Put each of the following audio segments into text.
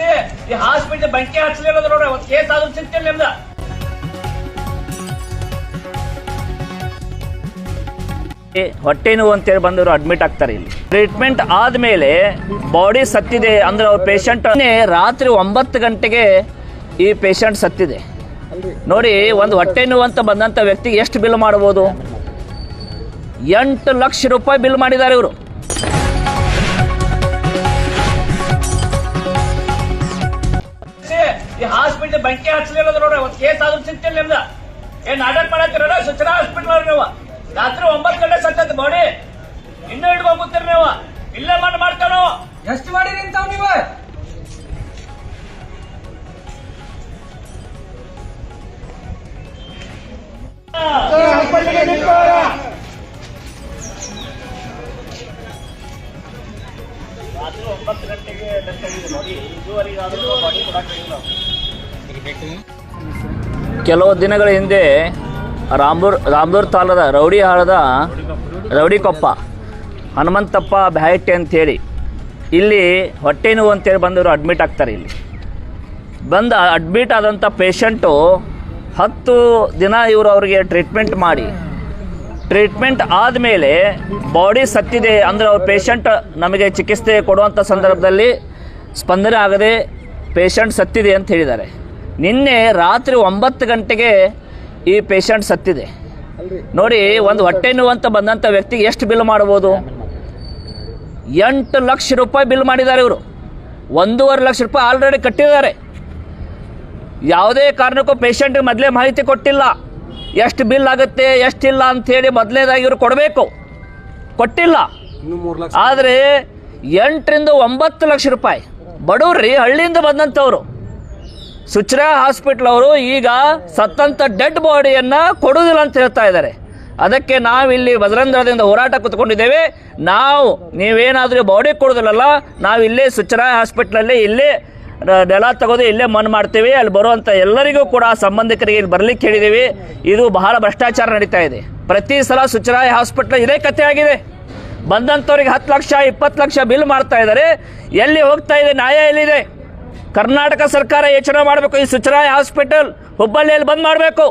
ಈ ಹಾಸ್ಪಿಟಲ್ ಬೆಂಕಿ ಹಚ್ಚಲಿಲ್ಲ ನೋಡ್ರಿ, ಒಂದ್ ಕೇಸ್ ಆದ್ರೂ ಸಿಕ್ತಿಲ್ಲ ನಿಮ್ದ. ಹೊಟ್ಟೆ ನೋವು ಅಂತೇಳಿ ಬಂದವರು ಅಡ್ಮಿಟ್ ಆಗ್ತಾರೆ ಇಲ್ಲಿ. ಟ್ರೀಟ್ಮೆಂಟ್ ಆದಮೇಲೆ ಬಾಡಿ ಸತ್ತಿದೆ ಅಂದ್ರೆ ಅವ್ರ ಪೇಷಂಟ್ ರಾತ್ರಿ ಒಂಬತ್ತು ಗಂಟೆಗೆ ಈ ಪೇಷಂಟ್ ಸತ್ತಿದೆ. ನೋಡಿ, ಒಂದು ಹೊಟ್ಟೆ ನೋವು ಅಂತ ಬಂದಂಥ ವ್ಯಕ್ತಿ ಎಷ್ಟು ಬಿಲ್ ಮಾಡ್ಬೋದು? ಎಂಟು ಲಕ್ಷ ರೂಪಾಯಿ ಬಿಲ್ ಮಾಡಿದ್ದಾರೆ ಇವರು. ಬೆಂಕಿ ಹಚ್ಚಲಿಲ್ಲ ನೋಡ್ರಿ ಒಂದ್ ಕೇಸ್ ಆದ್ರೂ ಸಿಕ್ತಿಲ್ಲ ನಿಮ್ದ. ಏನ್ ನಾಟಕ ಮಾಡತ್ತಿರ ಸುಚನಾ ಹಾಸ್ಪಿಟಲ್ ನೀವು. ರಾತ್ರಿ ಒಂಬತ್ತು ಗಂಟೆ ಸತ್ತದ ಬಾಡಿ ಇನ್ನೂ ಹಿಡ್ಕೊಂಡ್ಬತ್ತೀರಿ ನೀವು. ಇಲ್ಲೇ ಮಣ್ಣು ಮಾಡ್ತಾನೋ ಎಷ್ಟು ಮಾಡಿ ನಿಂತ ನೀವ? ರಾತ್ರಿ ಒಂಬತ್ತು ಗಂಟೆಗೆ ನೋಡಿ ಆಗಿದೆ ಬಾಡಿ ಇದುವರೆಗೆ ಆದ್ರೂ ಬಾಡಿ ಕೊಡಕ್ಕಾಗಿಲ್ಲ ಕೆಲವು ದಿನಗಳ ಹಿಂದೆ ರಾಮೂರ್ ರಾಮದೂರ್ ತಾಲದ ರೌಡಿ ಹಾಳದ ರೌಡಿಕೊಪ್ಪ, ಹನುಮಂತಪ್ಪ ಬ್ಯಾಯಟ್ಟೆ ಅಂಥೇಳಿ, ಇಲ್ಲಿ ಹೊಟ್ಟೆ ನೋವು ಅಂತೇಳಿ ಬಂದವರು ಅಡ್ಮಿಟ್ ಆಗ್ತಾರೆ ಇಲ್ಲಿ. ಬಂದ ಅಡ್ಮಿಟ್ ಆದಂಥ ಪೇಷಂಟು ಹತ್ತು ದಿನ ಇವರು ಅವರಿಗೆ ಟ್ರೀಟ್ಮೆಂಟ್ ಮಾಡಿ. ಟ್ರೀಟ್ಮೆಂಟ್ ಆದಮೇಲೆ ಬಾಡಿ ಸತ್ತಿದೆ ಅಂದರೆ ಅವ್ರ ಪೇಷಂಟ್ ನಮಗೆ ಚಿಕಿತ್ಸೆ ಕೊಡುವಂಥ ಸಂದರ್ಭದಲ್ಲಿ ಸ್ಪಂದನೆ ಆಗದೆ ಪೇಷಂಟ್ ಸತ್ತಿದೆ ಅಂತ ಹೇಳಿದ್ದಾರೆ. ನಿನ್ನೆ ರಾತ್ರಿ ಒಂಬತ್ತು ಗಂಟೆಗೆ ಈ ಪೇಷಂಟ್ ಸತ್ತಿದೆ. ನೋಡಿ ಒಂದು ಹೊಟ್ಟೆ ನೋವು ಅಂತ ಬಂದಂಥ ವ್ಯಕ್ತಿಗೆ ಎಷ್ಟು ಬಿಲ್ ಮಾಡ್ಬೋದು? ಎಂಟು ಲಕ್ಷ ರೂಪಾಯಿ ಬಿಲ್ ಮಾಡಿದ್ದಾರೆ ಇವರು. ಒಂದೂವರೆ ಲಕ್ಷ ರೂಪಾಯಿ ಆಲ್ರೆಡಿ ಕಟ್ಟಿದ್ದಾರೆ. ಯಾವುದೇ ಕಾರಣಕ್ಕೂ ಪೇಷಂಟ್ಗೆ ಮೊದಲೇ ಮಾಹಿತಿ ಕೊಟ್ಟಿಲ್ಲ. ಎಷ್ಟು ಬಿಲ್ ಆಗುತ್ತೆ ಎಷ್ಟಿಲ್ಲ ಅಂಥೇಳಿ ಮೊದಲನೇದಾಗಿ ಇವರು ಕೊಡಬೇಕು. ಕೊಟ್ಟಿಲ್ಲ. ಆದರೆ ಎಂಟರಿಂದ ಒಂಬತ್ತು ಲಕ್ಷ ರೂಪಾಯಿ. ಬಡವ್ರಿ ಹಳ್ಳಿಯಿಂದ ಬಂದಂಥವ್ರು ಸುಚ್ರಾ ಹಾಸ್ಪಿಟ್ಲ್ ಅವರು ಈಗ ಸತ್ತಂತ ಡೆಡ್ ಬಾಡಿಯನ್ನು ಕೊಡುವುದಿಲ್ಲ ಅಂತ ಹೇಳ್ತಾ ಇದ್ದಾರೆ. ಅದಕ್ಕೆ ನಾವಿಲ್ಲಿ ಬಜರಂಗದಿಂದ ಹೋರಾಟ ಕೂತ್ಕೊಂಡಿದ್ದೇವೆ. ನಾವು, ನೀವೇನಾದರೂ ಬಾಡಿ ಕೊಡೋದಿಲ್ಲಲ್ಲ ನಾವು ಇಲ್ಲೇ ಸುಚ್ರಾ ಹಾಸ್ಪಿಟ್ಲಲ್ಲಿ ಇಲ್ಲೇ ನೆಲ ತೆಗೆದು ಇಲ್ಲೇ ಮನ್ ಮಾಡ್ತೀವಿ. ಅಲ್ಲಿ ಬರುವಂಥ ಎಲ್ಲರಿಗೂ ಕೂಡ ಸಂಬಂಧಿಕರಿಗೆ ಇಲ್ಲಿ ಬರ್ಲಿಕ್ಕೆ ಹೇಳಿದ್ದೀವಿ. ಇದು ಬಹಳ ಭ್ರಷ್ಟಾಚಾರ ನಡೀತಾ ಇದೆ. ಪ್ರತಿ ಸಲ ಸುಚರಾಯ ಹಾಸ್ಪಿಟ್ಲ್ ಇದೇ ಕಥೆ ಆಗಿದೆ. ಬಂದಂಥವ್ರಿಗೆ ಹತ್ತು ಲಕ್ಷ, ಇಪ್ಪತ್ತು ಲಕ್ಷ ಬಿಲ್ ಮಾಡ್ತಾ ಇದ್ದಾರೆ. ಎಲ್ಲಿ ಹೋಗ್ತಾ ಇದೆ ನ್ಯಾಯ ಎಲ್ಲಿದೆ? ಕರ್ನಾಟಕ ಸರ್ಕಾರ ಯೋಚನೆ ಮಾಡಬೇಕು. ಈ ಸುಚರಾಯ ಹಾಸ್ಪಿಟಲ್ ಹುಬ್ಬಳ್ಳಿಯಲ್ಲಿ ಬಂದ್ ಮಾಡಬೇಕು.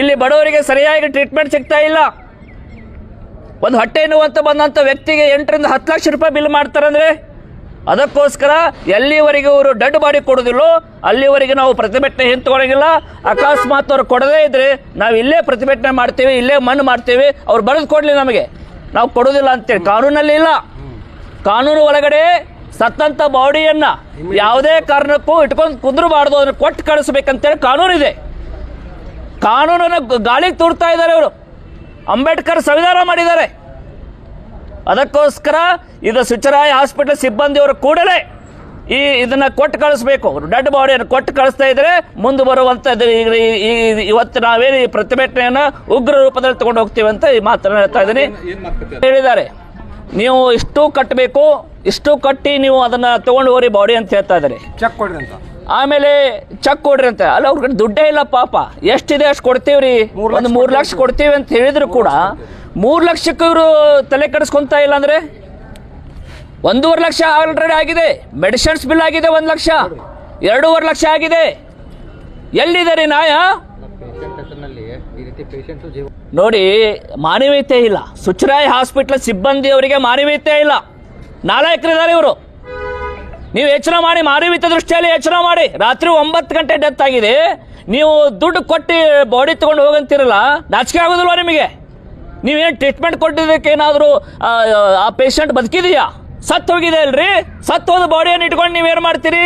ಇಲ್ಲಿ ಬಡವರಿಗೆ ಸರಿಯಾಗಿ ಟ್ರೀಟ್ಮೆಂಟ್ ಸಿಗ್ತಾ ಇಲ್ಲ. ಒಂದು ಹೊಟ್ಟೆ ನೋವು ಅಂತ ಬಂದಂಥ ವ್ಯಕ್ತಿಗೆ ಎಂಟರಿಂದ ಹತ್ತು ಲಕ್ಷ ರೂಪಾಯಿ ಬಿಲ್ ಮಾಡ್ತಾರಂದ್ರೆ ಅದಕ್ಕೋಸ್ಕರ ಎಲ್ಲಿವರೆಗೆ ಅವರು ಡೆಡ್ ಬಾಡಿ ಕೊಡೋದಿಲ್ಲೋ ಅಲ್ಲಿವರೆಗೆ ನಾವು ಪ್ರತಿಭಟನೆ ಹಿಂತ್ಕೊಳ್ಳೋಂಗಿಲ್ಲ ಅಕಸ್ಮಾತ್ ಅವ್ರು ಕೊಡದೇ ಇದ್ದರೆ ನಾವು ಇಲ್ಲೇ ಪ್ರತಿಭಟನೆ ಮಾಡ್ತೀವಿ, ಇಲ್ಲೇ ಮಣ್ಣು ಮಾಡ್ತೀವಿ ಅವ್ರು ಬರೆದು ಕೊಡಲಿ ನಮಗೆ. ನಾವು ಕೊಡೋದಿಲ್ಲ ಅಂತೇಳಿ. ಕಾನೂನಲ್ಲಿ ಇಲ್ಲ. ಕಾನೂನು ಒಳಗಡೆ ಸತ್ತಂತ ಬಾಡಿಯನ್ನ ಯಾವುದೇ ಕಾರಣಕ್ಕೂ ಇಟ್ಕೊಂಡು ಕುಂದ್ರಬಾರ್ದು ಅದನ್ನು ಕೊಟ್ಟು ಕಳಿಸ್ಬೇಕಂತೇಳಿ ಕಾನೂನಿದೆ. ಕಾನೂನನ್ನು ಗಾಳಿಗೆ ತೂರ್ತಾ ಇದ್ದಾರೆ ಅವರು ಅಂಬೇಡ್ಕರ್ ಸಂವಿಧಾನ ಮಾಡಿದ್ದಾರೆ. ಅದಕ್ಕೋಸ್ಕರ ಇದು ಸುಚರಾಯ ಹಾಸ್ಪಿಟಲ್ ಸಿಬ್ಬಂದಿಯವರು ಕೂಡಲೇ ಈ ಇದನ್ನ ಕೊಟ್ಟು ಕಳಿಸ್ಬೇಕು. ಡೆಡ್ ಬಾಡಿಯನ್ನು ಕೊಟ್ಟು ಕಳಿಸ್ತಾ ಇದ್ರೆ ಮುಂದೆ ಬರುವಂತ ಈಗ ಈ- ಈ- ಈ- ಇವತ್ತು ನಾವೇನು ಈ ಪ್ರತಿಭಟನೆಯನ್ನು ಉಗ್ರ ರೂಪದಲ್ಲಿ ತಗೊಂಡು ಹೋಗ್ತೀವಿ ಅಂತ ಈ ಮಾತನ್ನು ಹೇಳ್ತಾ ಇದ್ದೀನಿ. ಹೇಳಿದ್ದಾರೆ. ನೀವು ಇಷ್ಟು ಕಟ್ಟಬೇಕು ಇಷ್ಟು ಕಟ್ಟಿ ನೀವು ಅದನ್ನ ತೊಗೊಂಡು ಹೋಗ್ರಿ ಬಾಡಿ ಅಂತ ಹೇಳ್ತಾ ಇದ್ದಾರೆ. ಚೆಕ್ ಕೊಡ್ರಿ ಅಂತ. ಆಮೇಲೆ ಚೆಕ್ ಕೊಡ್ರಿ ಅಂತ. ಅಲ್ಲ ಅವ್ರ ಕಡೆ ದುಡ್ಡೇ ಇಲ್ಲ ಪಾಪ. ಎಷ್ಟಿದೆ ಅಷ್ಟು ಕೊಡ್ತೀವ್ರಿ? ಒಂದು ಮೂರು ಲಕ್ಷ ಕೊಡ್ತೀವಿ. ಅಂತ ಹೇಳಿದ್ರು ಕೂಡ ಮೂರು ಲಕ್ಷಕ್ಕೆ ಇವರು ತಲೆ ಕೆಡಿಸ್ಕೊಂತ ಇಲ್ಲ ಅಂದ್ರೆ? ಒಂದೂವರೆ ಲಕ್ಷ ಆಲ್ರೆಡಿ ಆಗಿದೆ. ಮೆಡಿಸಿನ್ಸ್ ಬಿಲ್ ಆಗಿದೆ ಒಂದು ಲಕ್ಷ. ಎರಡೂವರೆ ಲಕ್ಷ ಆಗಿದೆ. ಎಲ್ಲಿದೆ ರೀ ನ್ಯಾಯ ನೋಡಿ, ಮಾನವೀಯತೆ ಇಲ್ಲ. ಸುಚರಾಯ್ ಹಾಸ್ಪಿಟ್ಲ್ ಸಿಬ್ಬಂದಿಯವರಿಗೆ ಮಾನವೀಯತೆ ಇಲ್ಲ. ನಾಲಾಯಕರಿದ್ದಾರೆ ಇವರು. ನೀವು ಯೋಚನೆ ಮಾಡಿ, ಮಾನವೀಯತೆ ದೃಷ್ಟಿಯಲ್ಲಿ ಯೋಚನೆ ಮಾಡಿ. ರಾತ್ರಿ ಒಂಬತ್ತು ಗಂಟೆ ಡೆತ್ ಆಗಿದೆ. ನೀವು ದುಡ್ಡು ಕೊಟ್ಟು ಬಾಡಿ ತಗೊಂಡು ಹೋಗಂತಿರಲ್ಲ, ನಾಚಿಕೆ ಆಗೋದಿಲ್ವ ನಿಮಗೆ? ನೀವೇನು ಟ್ರೀಟ್ಮೆಂಟ್ ಕೊಟ್ಟಿದ್ದಕ್ಕೆ ಏನಾದರೂ, ಆ ಪೇಷಂಟ್ ಬದುಕಿದೆಯಾ? ಸತ್ತು ಹೋಗಿದೆ ಅಲ್ರಿ? ಸತ್ತು ಹೋದ ಬಾಡಿಯನ್ನು ಇಟ್ಕೊಂಡು ನೀವೇನು ಮಾಡ್ತೀರಿ?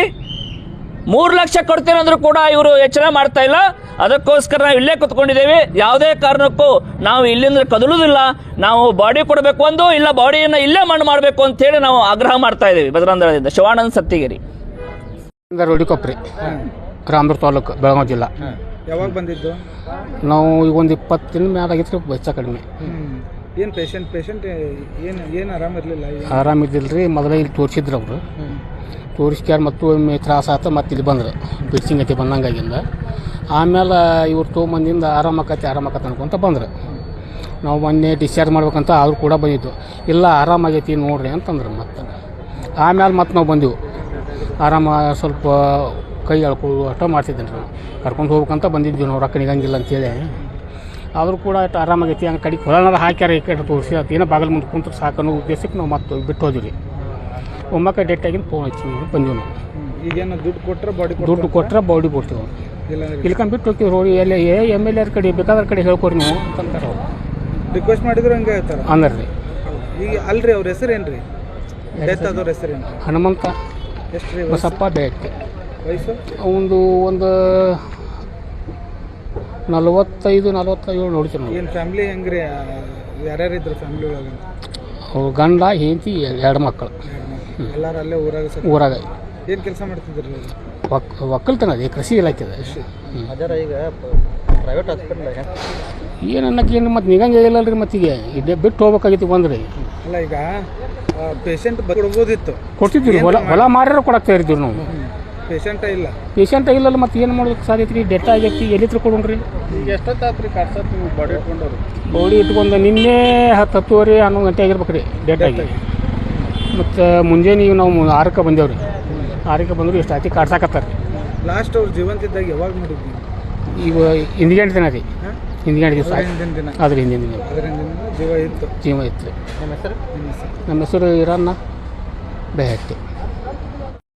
ಮೂರು ಲಕ್ಷ ಕೊಡ್ತೀನಿ ಅಂದ್ರೂ ಕೂಡ ಇವರು ಯೋಚನೆ ಮಾಡ್ತಾ ಇಲ್ಲ. ಅದಕ್ಕೋಸ್ಕರ ನಾವು ಇಲ್ಲೇ ಕುತ್ಕೊಂಡಿದ್ದೇವೆ. ಯಾವುದೇ ಕಾರಣಕ್ಕೂ ನಾವು ಇಲ್ಲಿಂದ ಕದಲುವುದಿಲ್ಲ. ನಾವು ಬಾಡಿ ಕೊಡಬೇಕು ಒಂದು ಇಲ್ಲ ಬಾಡಿಯನ್ನು ಇಲ್ಲೇ ಮಣ್ಣು ಮಾಡಬೇಕು ಅಂತೇಳಿ ನಾವು ಆಗ್ರಹ ಮಾಡ್ತಾ ಇದ್ದೀವಿ ಭದ್ರಾಂಧ್ರದಿಂದ. ಶಿವಾನಂದ್ ಸತ್ತಿಗಿರಿ. ರೋಡಿಕೊಪ್ರಿ ರಾಮದುರ್ಗ ತಾಲೂಕು ಬೆಳಗಾವಿ ಜಿಲ್ಲಾ. ಯಾವಾಗ ಬಂದಿದ್ದು? ನಾವು ಈಗ ಒಂದು ಇಪ್ಪತ್ತು ದಿನ ಮೇಲೆ ಆಗಿತ್ತು ಹೆಚ್ಚ ಕಡಿಮೆ. ಏನು ಪೇಷಂಟ್ ಪೇಷಂಟ್ ಏನು ಏನು ಆರಾಮ ಇರಲಿಲ್ಲ ಆರಾಮಿದ್ದಿಲ್ಲ ರೀ ಮೊದಲೇ ಇಲ್ಲಿ ತೋರಿಸಿದ್ರು ಅವರು. ತೋರಿಸ್ಕ್ಯಾರ ಮತ್ತು ಒಮ್ಮೆ ತ್ರಾಸ ಆತ ಮತ್ತೆ ಇಲ್ಲಿ ಬಂದ್ರು. ಬಿಡ್ಸಿಂಗ್ ಐತಿ ಬಂದಂಗಾಗಿಂದ. ಆಮೇಲೆ ಇವ್ರು ತೊಗೊಂಬಂದಿಂದ ಆರಾಮಾಕತಿ ಆರಾಮಾಗತ್ತೆ ಅನ್ಕೊಂತ ಬಂದ್ರು. ನಾವು ಮೊನ್ನೆ ಡಿಸ್ಚಾರ್ಜ್ ಮಾಡ್ಬೇಕಂತ ಅವ್ರು ಕೂಡ ಬಂದಿದ್ದು ಇಲ್ಲ ಆರಾಮಾಗೈತಿ ನೋಡ್ರಿ ಅಂತಂದ್ರು ಮತ್ತೆ. ಆಮೇಲೆ ಮತ್ತೆ ನಾವು ಬಂದೆವು. ಆರಾಮ ಸ್ವಲ್ಪ ಕೈ ಎಳ್ಕೊಳ್ಳು ಅಷ್ಟ ಮಾಡ್ತಿದ್ದೇನೆ ರೀ ಕರ್ಕೊಂಡು ಹೋಗ್ಬೇಕಂತ ಬಂದಿದ್ವಿ ನಾವು ರೊಕ್ಕ ನಿಗಂಗಿಲ್ಲ ಅಂತೇಳಿ. ಆದರೂ ಕೂಡ ಅಷ್ಟು ಆರಾಮಾಗೈತಿ ಹಂಗೆ ಕಡೆಗೆ ಹೊಲನಾರ ಹಾಕ್ಯಾರ ಈ ಕಡೆ ತೋರಿಸಿ ಅದು ಏನೋ ಬಾಗಿಲು ಮುಂದೆ ಕುಂತ್ರೆ ಸಾಕು ಅನ್ನೋ ಉದ್ದೇಶಕ್ಕೆ ನಾವು ಮತ್ತೆ ಬಿಟ್ಟು ಹೋದ್ವಿ. ಒಮ್ಮಕ್ಕ ಡೇಟ್ ಆಗಿನ ಫೋನ್ ಹಚ್ಚಿ ಬಂದೀವಿ ನಾವು. ಈಗೇನು ದುಡ್ಡು ಕೊಟ್ಟರೆ ಬಾಡಿ ದುಡ್ಡು ಕೊಟ್ಟರೆ ಬಾಡಿ ಕೊಡ್ತೀವಿ ಇಲ್ಲಿ ಇಲ್ಕೊಂಡು ಬಿಟ್ಟು ಹೋಗ್ತೀವಿ ರೋಡಿ ಎಲ್ಲ ಏ ಎಂ ಎಲ್ ಎರ್ ಕಡೆ ಬೇಕಾದ್ರ ಕಡೆ ಹೇಳ್ಕೊರಿ ನೀವು. ಅಂತಂತಾರೆ ಅವ್ರು ರಿಕ್ವೆಸ್ಟ್ ಮಾಡಿದ್ರು ಹಂಗೆ ಹೇಳ್ತಾರೆ? ಅಂದ್ರೆ ರೀ. ಈಗ ಅಲ್ರಿ ಅವ್ರ ಹೆಸರು ಏನು ರೀ ಡೆತ್ ಆದವ್ರ ಹೆಸರು ಏನು ಹನುಮಂತ ಎಷ್ಟು ರೀ ಬಸಪ್ಪ ಬೇಟೆ ವಯಸ್ಸು? ಒಂದು ಒಂದು ನಲವತ್ತೈದು ನಲವತ್ತೇಳು ನೋಡ್ತೀವಿ ನಾವು. ಏನು ಫ್ಯಾಮ್ಲಿ ಹೆಂಗೆ ರೀ ಯಾರ್ಯಾರು ಇದ್ರು ಫ್ಯಾಮ್ಲಿ ಒಳಗೆ? ಅವ್ರು ಗಂಡ ಹೆಂಡತಿ ಎರಡು ಮಕ್ಕಳು. ಎಲ್ಲಾರು ಅಲ್ಲೇ ಊರಾಗ ಊರಾಗ. ಏನು ಕೆಲಸ ಮಾಡ್ತಿದ್ರು ಒಕ್ ಒಕ್ಕಲ್ತನ ಅದೇ ಕೃಷಿ ಇಲಾಖೆ ಅದ. ಅದರ ಈಗ ಪ್ರೈವೇಟ್ ಹಾಸ್ಪಿಟಲ್ ಏನು ಅನ್ನಕ್ಕೆ ಏನು ಮತ್ತು ನಿಗಂಗೆ ಇಲ್ಲಲ್ರಿ ಮತ್ತೀಗ ಇದೇ ಬಿಟ್ಟು ಹೋಗ್ಬೇಕಾಗಿತ್ತು ಬಂದ್ರಿ. ಅಲ್ಲ ಈಗ ಪೇಷಂಟ್ ಕೊಡ್ಬೋದಿತ್ತು. ಕೊಟ್ಟಿದ್ದೀವಿ ಹೊಲ ಹೊಲ ಮಾರ್ಯಾರ ಕೊಡಕ್ತಾ ಇರ್ತೀವಿ ನಾವು. ಪೇಷಂಟ ಇಲ್ಲ. ಪೇಷಂಟ ಇಲ್ಲಲ್ಲ ಮತ್ತೆ ಏನು ಮಾಡೋದಕ್ಕೆ ಸಾಧ್ಯತೆ ರೀ ಡೆಟ್ ಆಗೈತಿ ಎಲ್ಲಿ ಕೊಡೋಣ್ರಿ ಈಗ ಎಷ್ಟೊತ್ತಾತ್ರಿ ರೀ ಕಟ್ಸತ್ ನೀವು ಬಾಡಿ ಇಟ್ಕೊಂಡವ್ರು ಇಟ್ಕೊಂಡು ನಿನ್ನೆ ಹತ್ತು ಹತ್ತುವರೆ ಹನ್ನೊಂದು ಗಂಟೆ ಆಗಿರ್ಬೇಕು ರೀ ಡೇಟ್ ಆಗಿ. ಮತ್ತು ಮುಂಜಾನೆ ಈಗ ನಾವು ಆರಕ್ಕೆ ಬಂದೇವ್ರಿ. ಆರಕ್ಕೆ ಬಂದ್ರು ಎಷ್ಟು ಆಯ್ತು ಕಾಡ್ಸಾಕತ್ತಾರ ಲಾಸ್ಟ್ ಅವ್ರು ಜೀವಂತ ಇದ್ದಾಗ ಯಾವಾಗ ಮಾಡಿದ್ವಿ ಈಗ ಹಿಂದಿಗಂಟೆ ದಿನ ರೀ. ಹಿಂದಿ ಹಿಂದಿಗಂಟೆ ದಿವಸ ಅದ್ರ ಹಿಂದಿನ ದಿನ. ಅದ್ರ ಹಿಂದಿನ ದಿನ. ಅದರ ಹಿಂದಿನ ದಿನ ಜೀವ ಇತ್ತು. ಜೀವ ಇತ್ತು ರೀ. ನಿಮ್ಮ ಹೆಸರು? ನಮ್ಮ ಹೆಸರು ಇರನ್ನ ಬೆಹಟ್ಟಿ.